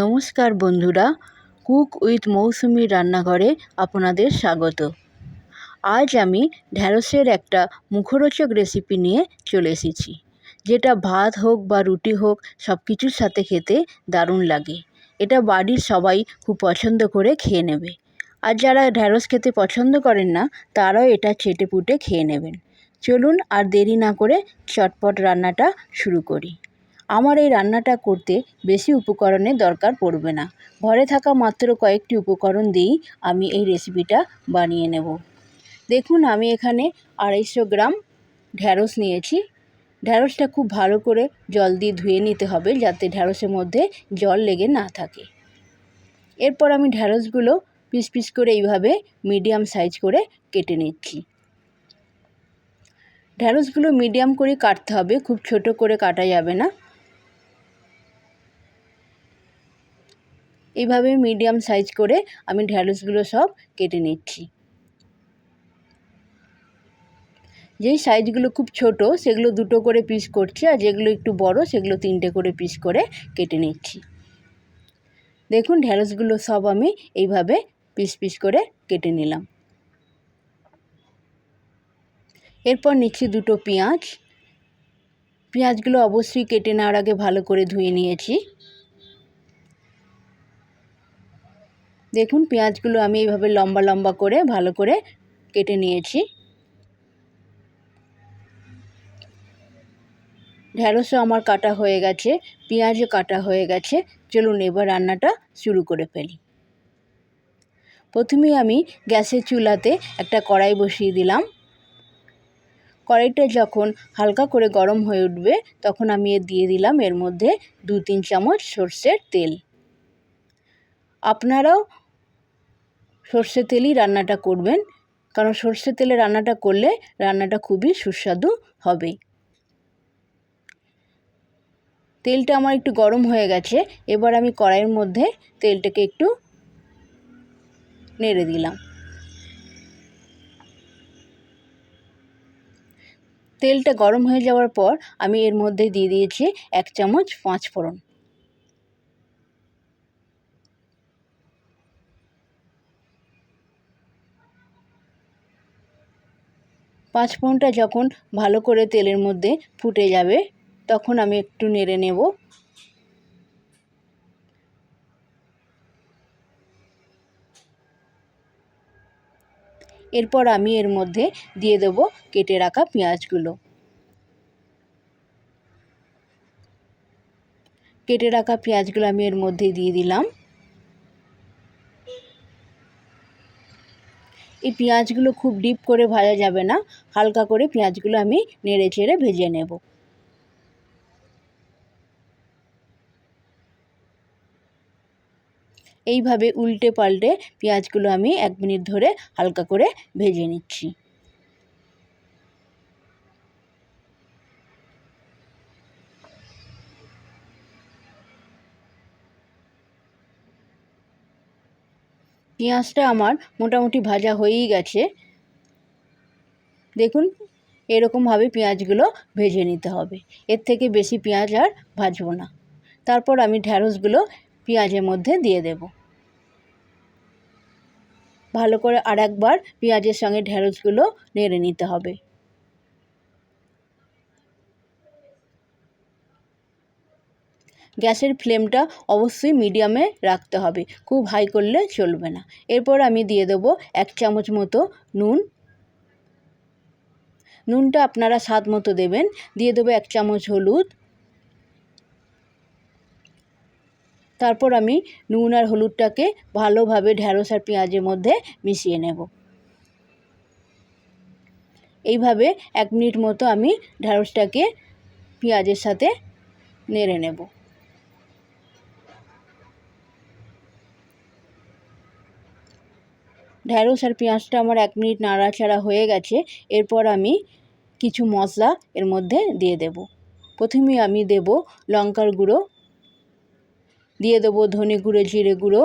নমস্কার বন্ধুরা, cook with মৌসুমি রান্নাঘরে আপনাদের স্বাগত। আজ আমি ঢ্যাঁড়সের একটা মুখরোচক রেসিপি নিয়ে চলে এসেছি, যেটা ভাত হোক বা রুটি হোক সব কিছুর সাথে খেতে দারুণ লাগে। এটা বাড়ির সবাই খুব পছন্দ করে খেয়ে নেবে। আর যারা ঢ্যাঁড়স খেতে পছন্দ করেন না, তারাও এটা চেটে পুটে খেয়ে নেবেন। চলুন আর দেরি না করে চটপট রান্নাটা শুরু করি। আমার এই রান্নাটা করতে বেশি উপকরণের দরকার পড়বে না। ঘরে থাকা মাত্র কয়েকটি উপকরণ দিয়েই আমি এই রেসিপিটা বানিয়ে নেব। দেখুন, আমি এখানে আড়াইশো গ্রাম ঢ্যাঁড়স নিয়েছি। ঢ্যাঁড়সটা খুব ভালো করে জল দিয়ে ধুয়ে নিতে হবে যাতে ঢ্যাঁড়সের মধ্যে জল লেগে না থাকে। এরপর আমি ঢ্যাঁড়সগুলো পিস পিস করে এইভাবে মিডিয়াম সাইজ করে কেটে নিচ্ছি। ঢ্যাঁড়সগুলো মিডিয়াম করে কাটতে হবে, খুব ছোট করে কাটা যাবে না। এইভাবে মিডিয়াম সাইজ করে আমি ঢ্যাঁড়সগুলো সব কেটে নিচ্ছি। যেই সাইজগুলো খুব ছোট, সেগুলো দুটো করে পিস করছি আর যেগুলো একটু বড়, সেগুলো তিনটে করে পিস করে কেটে নিচ্ছি। দেখুন ঢ্যাঁড়সগুলো সব আমি এইভাবে পিস পিস করে কেটে নিলাম। এরপর নিচ্ছি দুটো পেঁয়াজ। পেঁয়াজগুলো অবশ্যই কেটে নেওয়ার আগে ভালো করে ধুয়ে নিয়েছি। দেখুন, পেঁয়াজগুলো আমি এইভাবে লম্বা লম্বা করে ভালো করে কেটে নিয়েছি। ঢ্যাঁড়সও আমার কাটা হয়ে গেছে, পেঁয়াজও কাটা হয়ে গেছে। চলুন এবার রান্নাটা শুরু করে ফেলি। প্রথমেই আমি গ্যাসের চুলাতে একটা কড়াই বসিয়ে দিলাম। কড়াইটা যখন হালকা করে গরম হয়ে উঠবে, তখন আমি দিয়ে দিলাম এর মধ্যে দু তিন চামচ সর্ষের তেল। আপনারাও সর্ষে তেলই রান্নাটা করবেন। কারণ সর্ষে তেলে রান্নাটা করলে রান্নাটা খুবই সুস্বাদু হবে। তেলটা আমার একটু গরম হয়ে গেছে। এবার আমি কড়াইয়ের মধ্যে তেলটাকে একটু নেড়ে দিলাম। তেলটা গরম হয়ে যাওয়ার পর আমি এর মধ্যে দিয়ে দিয়েছি এক চামচ পাঁচ ফোড়ন। পাঁচ ফোড়নটা যখন ভালো করে তেলের মধ্যে ফুটে যাবে, তখন আমি একটু নেড়ে নেব। এরপর আমি এর মধ্যে দিয়ে দেব কেটে রাখা পেঁয়াজগুলো। কেটে রাখা পেঁয়াজগুলো আমি এর মধ্যে দিয়ে দিলাম। এই পেঁয়াজগুলো খুব ডিপ করে ভাজা যাবে না। হালকা করে পেঁয়াজগুলো আমি নেড়ে চেড়ে ভেজে নেব। এইভাবে উল্টে পাল্টে পেঁয়াজগুলো আমি এক মিনিট ধরে হালকা করে ভেজে নিচ্ছি। পেঁয়াজটা আমার মোটামুটি ভাজা হয়েই গেছে। দেখুন, এরকমভাবে পেঁয়াজগুলো ভেজে নিতে হবে। এর থেকে বেশি পেঁয়াজ আর ভাজবো না। তারপর আমি ঢ্যাঁড়সগুলো পেঁয়াজের মধ্যে দিয়ে দেব। ভালো করে আর একবার পেঁয়াজের সঙ্গে ঢ্যাঁড়সগুলো নেড়ে নিতে হবে। গ্যাসের ফ্লেমটা অবশ্যই মিডিয়ামে রাখতে হবে। খুব হাই করলে চলবে না। এরপর আমি দিয়ে দেবো এক চামচ মতো নুন। নুনটা আপনারা স্বাদ মতো দেবেন। দিয়ে দেবো এক চামচ হলুদ। তারপর আমি নুন আর হলুদটাকে ভালোভাবে ঢ্যাঁড়স আর পেঁয়াজের মধ্যে মিশিয়ে নেব। এইভাবে এক মিনিট মতো আমি ঢ্যাঁড়সটাকে পেঁয়াজের সাথে নেড়ে নেব। ঢ্যাঁড়স আর পেঁয়াজটা আমার এক মিনিট নাড়াচাড়া হয়ে গেছে, এরপর আমি কিছু মশলা এর মধ্যে দিয়ে দেব। প্রথমে আমি দেব লঙ্কার গুঁড়ো, দিয়ে দেবো ধনে গুঁড়ো, জিরে গুঁড়ো,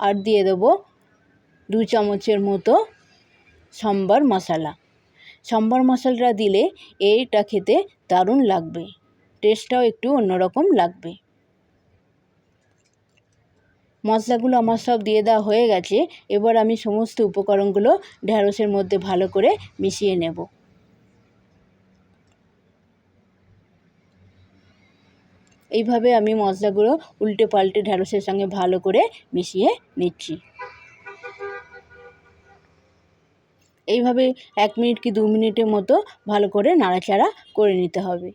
আর দিয়ে দেবো দু চামচের মতো সম্বার মশলা। সম্বার মশলাটা দিলে এইটা খেতে দারুণ লাগবে টেস্টটাও একটু অন্যরকম লাগবে। মশলাগুলো আমার সব দিয়ে দেওয়া হয়ে গেছে। এবার আমি সমস্ত উপকরণগুলো ঢ্যাঁড়সের মধ্যে ভালো করে মিশিয়ে নেব। এইভাবে আমি মশলাগুলো উল্টে পাল্টে ঢ্যাঁড়সের সঙ্গে ভালো করে মিশিয়ে নিচ্ছি। এইভাবে এক মিনিট কি দু মিনিটের মতো ভালো করে নাড়াচাড়া করে নিতে হবে।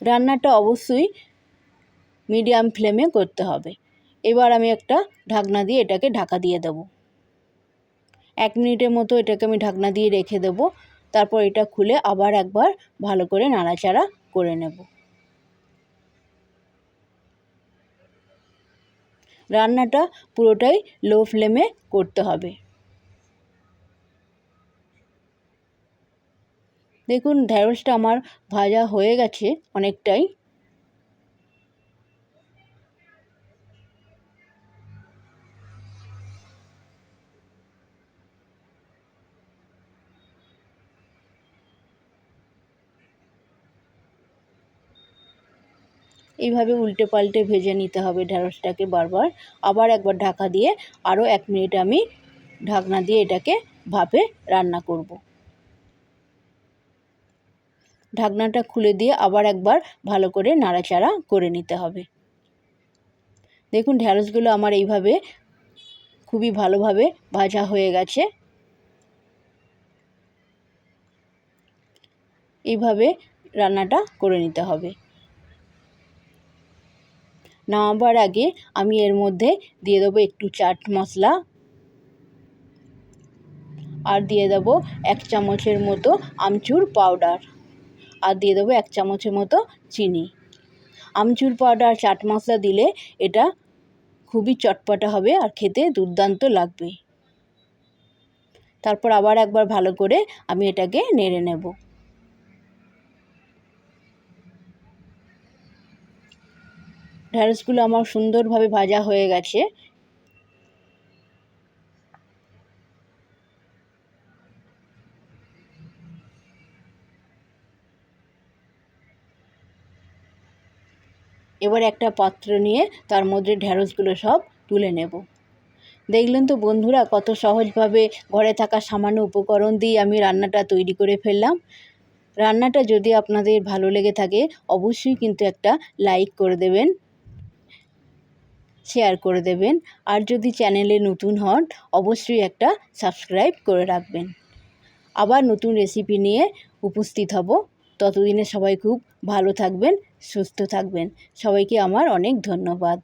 রান্নাটা অবশ্যই মিডিয়াম ফ্লেমে করতে হবে। এবার আমি একটা ঢাকনা দিয়ে এটাকে ঢাকা দিয়ে দেবো। এক মিনিটের মতো এটাকে আমি ঢাকনা দিয়ে রেখে দেবো। তারপর এটা খুলে আবার একবার ভালো করে নাড়াচাড়া করে নেব। রান্নাটা পুরোটাই লো ফ্লেমে করতে হবে। দেখুন ঢ্যাঁড়সটা আমার ভাজা হয়ে গেছে অনেকটাই। এইভাবে উল্টে পাল্টে ভেজে নিতে হবে ঢ্যাঁড়সটাকে বারবার। আবার একবার ঢাকা দিয়ে আরও এক মিনিট আমি ঢাকনা দিয়ে এটাকে ভাপে রান্না করব। ঢাকনাটা খুলে দিয়ে আবার একবার ভালো করে নাড়াচাড়া করে নিতে হবে। দেখুন ঢ্যাঁড়সগুলো আমার এইভাবে খুবই ভালোভাবে ভাজা হয়ে গেছে। এইভাবে রান্নাটা করে নিতে হবে। নামাবার আগে আমি এর মধ্যে দিয়ে দেবো একটু চাট মশলা। আর দিয়ে দেবো এক চামচের মতো আমচুর পাউডার। আর দিয়ে দেবো এক চামচের মতো চিনি। আমচুর পাউডার চাট মশলা দিলে এটা খুবই চটপটা হবে আর খেতে দুর্দান্ত লাগবে। তারপর আবার একবার ভালো করে আমি এটাকে নেড়ে নেব। ঢ্যাঁড়সগুলো আমার সুন্দরভাবে ভাজা হয়ে গেছে। এবার একটা পাত্র নিয়ে তার মধ্যে ঢ্যাঁড়সগুলো সব তুলে নেব। দেখলেন তো বন্ধুরা, কত সহজভাবে ঘরে থাকা সামান্য উপকরণ দিয়ে আমি রান্নাটা তৈরি করে ফেললাম। রান্নাটা যদি আপনাদের ভালো লেগে থাকে, অবশ্যই কিন্তু একটা লাইক করে দেবেন, শেয়ার করে দেবেন, আর যদি চ্যানেলে নতুন হন, অবশ্যই একটা সাবস্ক্রাইব করে রাখবেন। আবার নতুন রেসিপি নিয়ে উপস্থিত হব। ততদিনে সবাই খুব ভালো থাকবেন সুস্থ থাকবেন। সবাইকে আমার অনেক ধন্যবাদ।